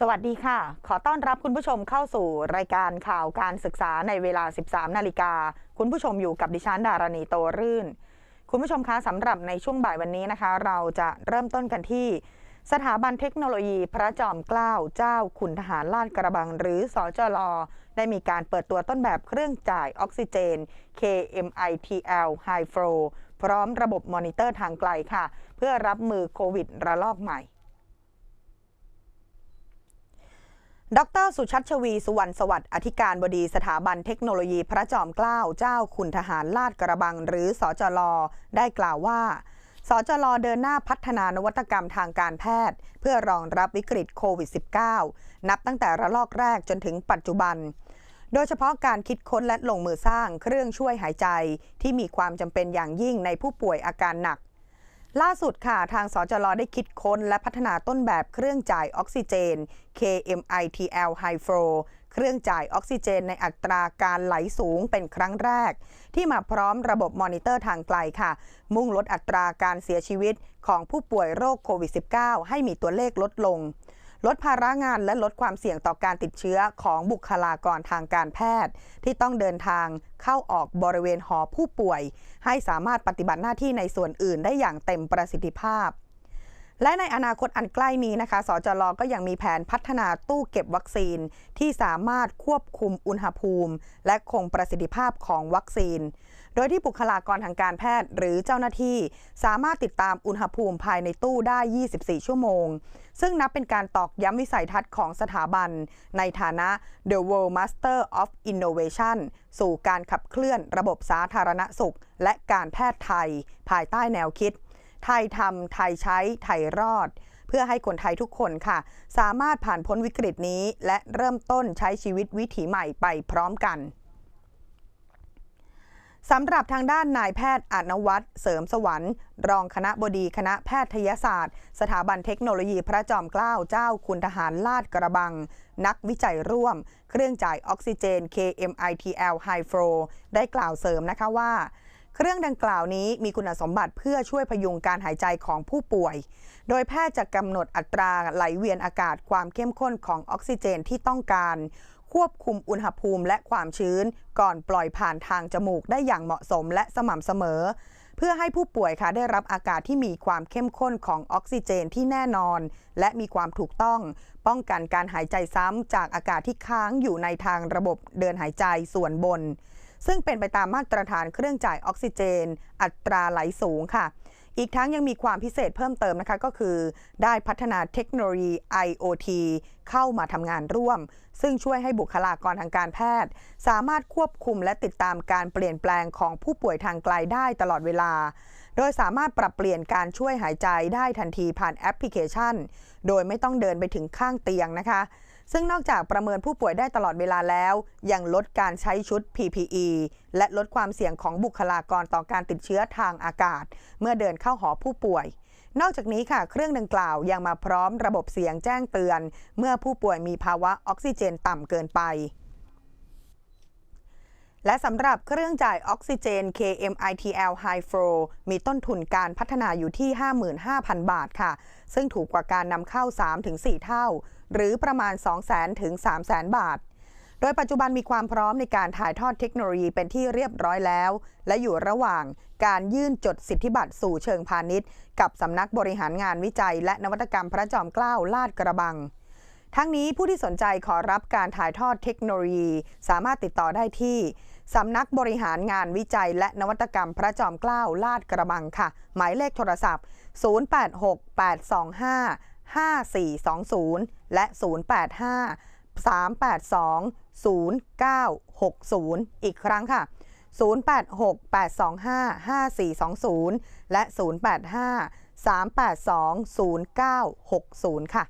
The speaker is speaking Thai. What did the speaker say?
สวัสดีค่ะ ขอต้อนรับคุณผู้ชมเข้าสู่รายการข่าวการศึกษาในเวลา 13 นาฬิกา คุณผู้ชมอยู่กับดิฉันดารณีโตรื่น คุณผู้ชมคะสำหรับในช่วงบ่ายวันนี้นะคะ เราจะเริ่มต้นกันที่ สถาบันเทคโนโลยีพระจอมเกล้าเจ้าขุนทหารลาดกระบัง หรือสอจลได้มีการเปิดตัวต้นแบบเครื่องจ่ายออกซิเจน KMITL High Flow พร้อมระบบมอนิเตอร์ทางไกลค่ะ เพื่อรับมือโควิดระลอกใหม่ ดรสุชัชวีสุวรรณสวัสดิ์อธิการบดีสถาบันเทคโนโลยีพระจอมเกล้าเจ้าคุณทหารลาดกระบัง หรือสอจลได้กล่าวว่า สจลเดินหน้าพัฒนานวัตกรรมทางการแพทย์ เพื่อรองรับวิกฤตโควิด -19 นับตั้งแต่ระลอกแรกจนถึงปัจจุบัน โดยเฉพาะการคิดค้นและลงมือสร้างเครื่องช่วยหายใจที่มีความจำเป็นอย่างยิ่งในผู้ป่วยอาการหนัก ล่าสุดค่ะ ทางสจลได้คิดค้นและพัฒนาต้นแบบเครื่องจ่ายออกซิเจน KMITL High Flow เครื่องจ่ายออกซิเจนในอัตราการไหลสูงเป็นครั้งแรก ที่มาพร้อมระบบมอนิเตอร์ทางไกลค่ะ มุ่งลดอัตราการเสียชีวิตของผู้ป่วยโรคโควิด -19 ให้มีตัวเลขลดลง ลดภาระงานและลดความเสี่ยงต่อการติดเชื้อของบุคลากรทางการแพทย์ ที่ต้องเดินทางเข้าออกบริเวณหอผู้ป่วย ให้สามารถปฏิบัติหน้าที่ในส่วนอื่นได้อย่างเต็มประสิทธิภาพ และในอนาคตอันใกล้นี้นะคะ สจลก็ยังมีแผนพัฒนาตู้เก็บวัคซีน ที่สามารถควบคุมอุณหภูมิ และคงประสิทธิภาพของวัคซีน โดยที่บุคลากรทางการแพทย์หรือเจ้าหน้าที่ สามารถติดตามอุณหภูมิภายในตู้ได้ 24 ชั่วโมง ซึ่งนับเป็นการตอกย้ำวิสัยทัศน์ของสถาบัน ในฐานะ The World Master of Innovation สู่การขับเคลื่อนระบบสาธารณสุข และการแพทย์ไทย ภายใต้แนวคิด ไทยทำไทยใช้ ไทยรอดเพื่อให้คนไทยทุกคนค่ะ สามารถผ่านพ้นวิกฤตนี้ และเริ่มต้นใช้ชีวิตวิถีใหม่ไปพร้อมกัน สำหรับทางด้านนายแพทย์อนวัตรเสริมสวรรค์ รองคณะบดีคณะแพทยศาสตร์ สถาบันเทคโนโลยีพระจอมเกล้าเจ้าคุณทหารลาดกระบัง นักวิจัยร่วม เครื่องจ่ายออกซิเจน KMITL High Flow ได้กล่าวเสริมนะคะว่า เครื่องดังกล่าวนี้มีคุณสมบัติเพื่อช่วยพยุงการหายใจของผู้ป่วย โดยแพทย์จะกำหนดอัตราไหลเวียนอากาศความเข้มข้นของออกซิเจนที่ต้องการ ควบคุมอุณหภูมิและความชื้น ก่อนปล่อยผ่านทางจมูกได้อย่างเหมาะสมและสม่ำเสมอ เพื่อให้ผู้ป่วยค่ะได้รับอากาศที่มีความเข้มข้นของออกซิเจนที่แน่นอน และมีความถูกต้อง ป้องกันการหายใจซ้ำจากอากาศที่ค้างอยู่ในทางระบบเดินหายใจส่วนบน ซึ่งเป็นไปตามมาตรฐานเครื่องจ่ายออกซิเจน อัตราไหลสูงค่ะ อีกทั้งยังมีความพิเศษเพิ่มเติมนะคะก็คือได้พัฒนาเทคโนโลยี IoT เข้ามาทำงานร่วม ซึ่งช่วยให้บุคลากรทางการแพทย์ สามารถควบคุมและติดตามการเปลี่ยนแปลงของผู้ป่วยทางไกลได้ตลอดเวลา โดยสามารถปรับเปลี่ยนการช่วยหายใจได้ทันทีผ่านแอปพลิเคชัน โดยไม่ต้องเดินไปถึงข้างเตียงนะคะ ซึ่งนอกจากประเมินผู้ป่วยได้ตลอดเวลาแล้ว ยังลดการใช้ชุด PPE และลดความเสี่ยงของบุคลากรต่อการติดเชื้อทางอากาศ เมื่อเดินเข้าหอผู้ป่วย นอกจากนี้ค่ะ เครื่องดังกล่าวยังมาพร้อมระบบเสียงแจ้งเตือน เมื่อผู้ป่วยมีภาวะออกซิเจนต่ำเกินไปและสำหรับเครื่องจ่ายออกซิเจน KMITL High Flow มีต้นทุนการพัฒนาอยู่ที่ 55,000 บาทค่ะ ซึ่งถูกกว่าการนำเข้า 3-4 เท่า หรือประมาณ 200,000ถึง300,000 บาท โดยปัจจุบันมีความพร้อมในการถ่ายทอดเทคโนโลยีเป็นที่เรียบร้อยแล้ว และอยู่ระหว่างการยื่นจดสิทธิบัตรสู่เชิงพาณิชย์ กับสำนักบริหารงานวิจัย และนวัตกรรมพระจอมเกล้าลาดกระบังทั้งนี้ผู้ที่สนใจขอรับการถ่ายทอดเทคโนโลยี สามารถติดต่อได้ที่ สำนักบริหารงานวิจัย และนวัตกรรมพระจอมเกล้าลาดกระบังค่ะ หมายเลขโทรศัพท์ 086825 0868255420 และ 085 382 0960 อีกครั้งค่ะ 0868255420 และ 085 382 0960 ค่ะ